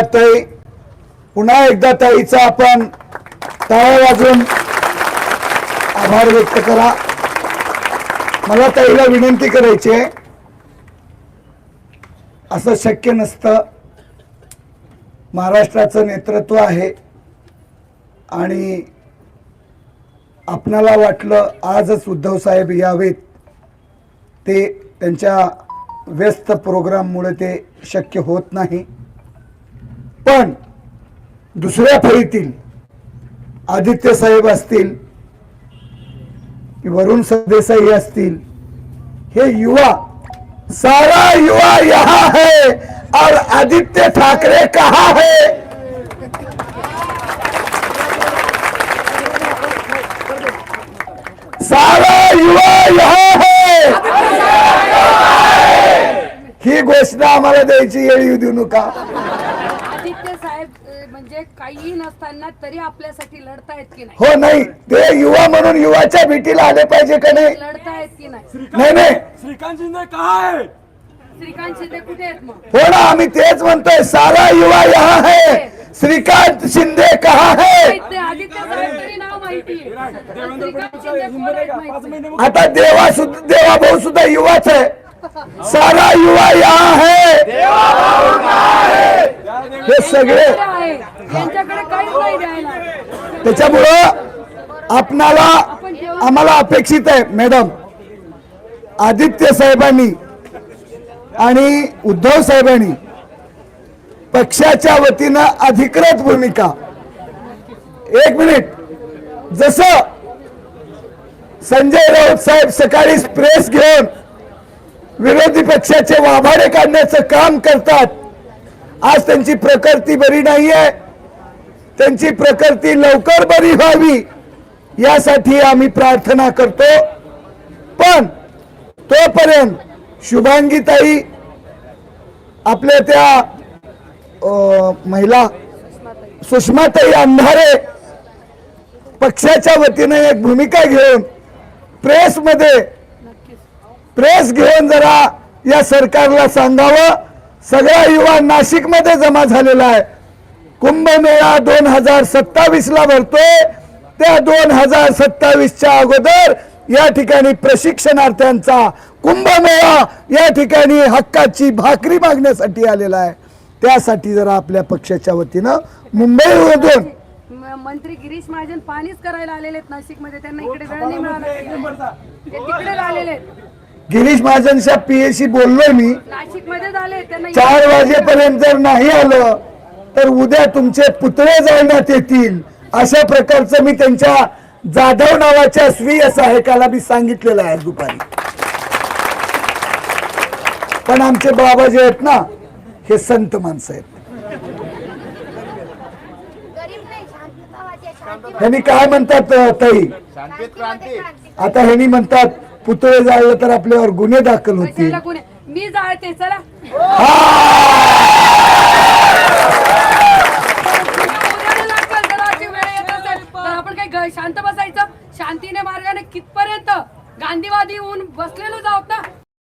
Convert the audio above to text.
ताई पुन्हा एकदा ताईचा आपण टाळ्या वाजून आभार व्यक्त करा. मला ताईला विनंती करायची आहे. असं शक्य नसतं. महाराष्ट्राचं नेतृत्व आहे. आणि आपणाला वाटलं आजच उद्धव साहेब यावेत. ते त्यांच्या व्यस्त प्रोग्राममुळे ते शक्य होत नाही. पण दुसऱ्या फळीतील आदित्य साहेब असतील की वरुण सरदेसाई असतील हे युवा सारा युवा यहा है और आदित्य ठाकरे कहा है? सारा युवा यहा है। ही घोषणा आम्हाला द्यायची येऊ देऊ नका काहीही नसताना तरी आपल्यासाठी लढतायत की नाही? हो नाही. ते युवा म्हणून युवाच्या भेटीला आले पाहिजे का नाही? लढतायत की नाही? नाही नाही. श्रीकांत शिंदे कहा है श्रीकांत शिंदे कुठे आहेत मग? हो ना आम्ही तेच म्हणतोय. सारा युवा यहाँ है. श्रीकांत शिंदे कहा है? माहीत नाही, आदित्य साहेब तरी नाव माहिती श्रीकांत शिंदे कोण आहेत माहीत पाच नाही. महिने आता देवा सुद्धा देवा भाऊ सुद्धा युवाच आहे. सारा युवा यहाँ है. हे सगळे त्याच्यामुळं आपणाला आम्हाला अपेक्षित आहे मॅडम. आदित्य साहेबांनी आणि उद्धव साहेबांनी पक्षाच्या वतीनं अधिकृत भूमिका. एक मिनिट. जसं संजय राऊत साहेब सकाळी प्रेस घेऊन विरोधी पक्षाचे वाभाडे काढण्याचं काम करतात आज त्यांची प्रकृती बरी नाहीये. त्यांची प्रकृती लवकर बरी व्हावी यासाठी आम्ही प्रार्थना करतो. पण तोपर्यंत शुभांगीताई आपल्या त्या महिला सुषमाताई अंधारे पक्षाच्या वतीने एक भूमिका घेऊन प्रेसमध्ये प्रेस घेऊन जरा या सरकारला सांगावं. सगळा युवा नाशिकमध्ये जमा झालेला आहे. कुंभमेळा दोन हजार सत्तावीस ला भरतोय. त्या दोन हजार सत्तावीसच्या अगोदर या ठिकाणी प्रशिक्षणार्थ्यांचा कुंभमेळा या ठिकाणी हक्काची भाकरी मागण्यासाठी आलेला आहे. त्यासाठी जरा आपल्या पक्षाच्या वतीनं मुंबईमधून मंत्री गिरीश महाजन पाणीच करायला आलेले आहेत नाशिकमध्ये. त्यांना इकडे वेळ नाही मिळाला. तिकडे आलेले आहेत. गिरीश महाजनच्या पीएशी बोललोय मी. चार वाजेपर्यंत जर नाही आलं तर उद्या तुमचे पुतळे जाळण्यात येतील. अशा प्रकारचं मी त्यांच्या जाधव नावाच्या स्वीय सहायकाला मी सांगितलेलं आहे दुपारी. पण आमचे बाबा जे आहेत ना हे संत माणसं आहेत. ह्यांनी काय म्हणतात ताई? क्रांती. आता ह्यांनी म्हणतात पुतळे जाळलं तर आपल्यावर गुन्हे दाखल होते मी जाळते चला. आपण काय शांत बसायचं? शांतीने मार्गाने कितपर्यंत गांधीवादी होऊन बसलेलो आहोत ना